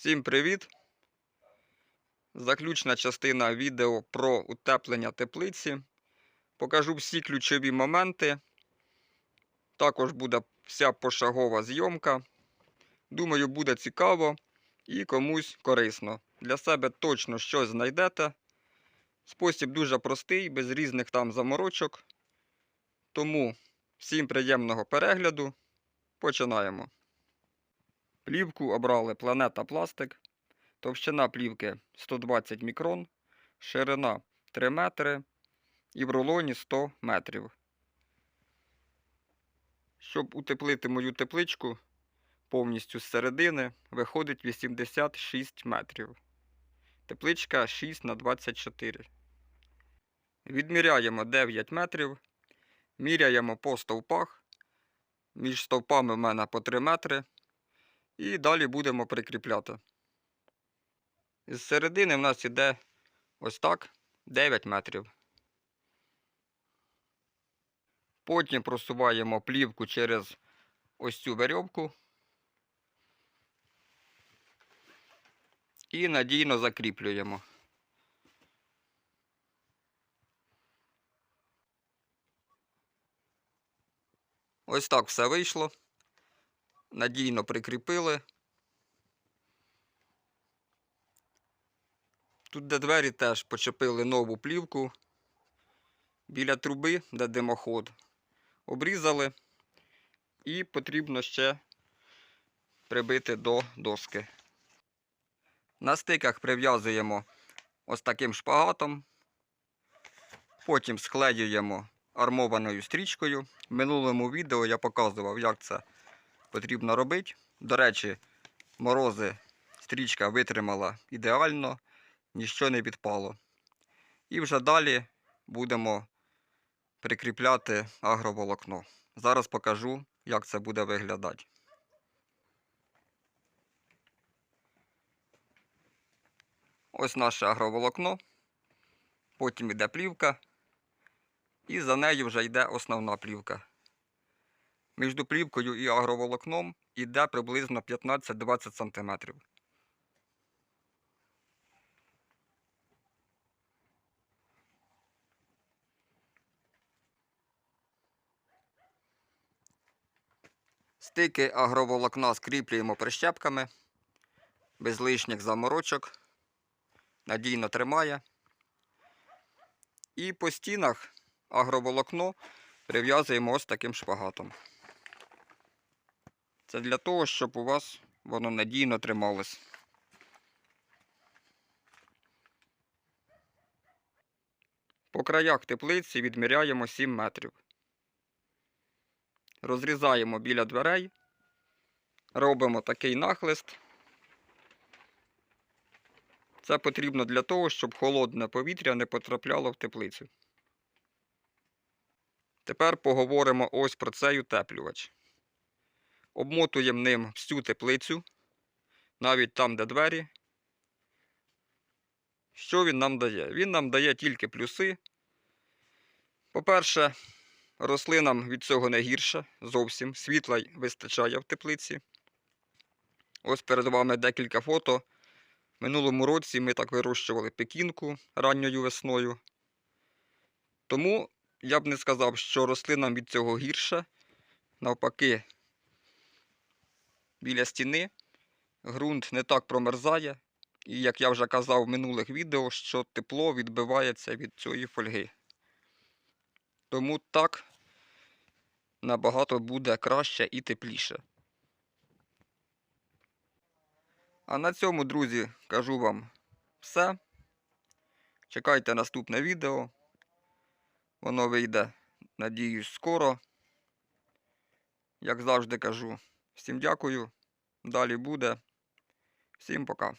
Всім привіт! Заключна частина відео про утеплення теплиці. Покажу всі ключові моменти. Також буде вся пошагова зйомка. Думаю, буде цікаво і комусь корисно. Для себе точно щось знайдете. Спосіб дуже простий, без різних там заморочок. Тому всім приємного перегляду. Починаємо. Плівку обрали Планета Пластик. Товщина плівки 120 мікрон, ширина 3 метри і в рулоні 100 метрів. Щоб утеплити мою тепличку повністю з середини, виходить 86 метрів. Тепличка 6 на 24. Відміряємо 9 метрів. Міряємо по стовпах. Між стовпами в мене по 3 метри. І далі будемо прикріпляти. З середини в нас іде ось так 9 метрів. Потім просуваємо плівку через ось цю верьовку і надійно закріплюємо. Ось так все вийшло. Надійно прикріпили. Тут, де двері, теж почепили нову плівку. Біля труби, де димоход, обрізали і потрібно ще прибити до доски. На стиках прив'язуємо ось таким шпагатом, потім склеюємо армованою стрічкою. В минулому відео я показував, як це потрібно робити. До речі, морози стрічка витримала ідеально ніщо не відпало. І вже далі будемо прикріпляти агроволокно. Зараз покажу, як це буде виглядати. Ось наше агроволокно. Потім йде плівка. І за нею вже йде основна плівка. Між плівкою і агроволокном йде приблизно 15-20 см. Стики агроволокна скріплюємо прищепками, без лишніх заморочок. Надійно тримає. І по стінах агроволокно прив'язуємо ось таким шпагатом. Це для того, щоб у вас воно надійно трималось. По краях теплиці відміряємо 7 метрів. Розрізаємо біля дверей, робимо такий нахлист. Це потрібно для того, щоб холодне повітря не потрапляло в теплицю. Тепер поговоримо ось про цей утеплювач. Обмотуємо ним всю теплицю, навіть там, де двері. Що він нам дає? Він нам дає тільки плюси. По-перше, Рослинам від цього не гірше, зовсім світла вистачає в теплиці. Ось перед вами декілька фото. Минулому році ми так вирощували пекінку ранньою весною. Тому я б не сказав, що рослинам від цього гірше. Навпаки, біля стіни ґрунт не так промерзає. І як я вже казав в минулих відео, що тепло відбивається від цієї фольги. Тому так набагато буде краще і тепліше. А на цьому, друзі, кажу вам все. Чекайте наступне відео. Воно вийде, надіюсь, скоро. Як завжди кажу, всім дякую. Далі буде. Всім пока.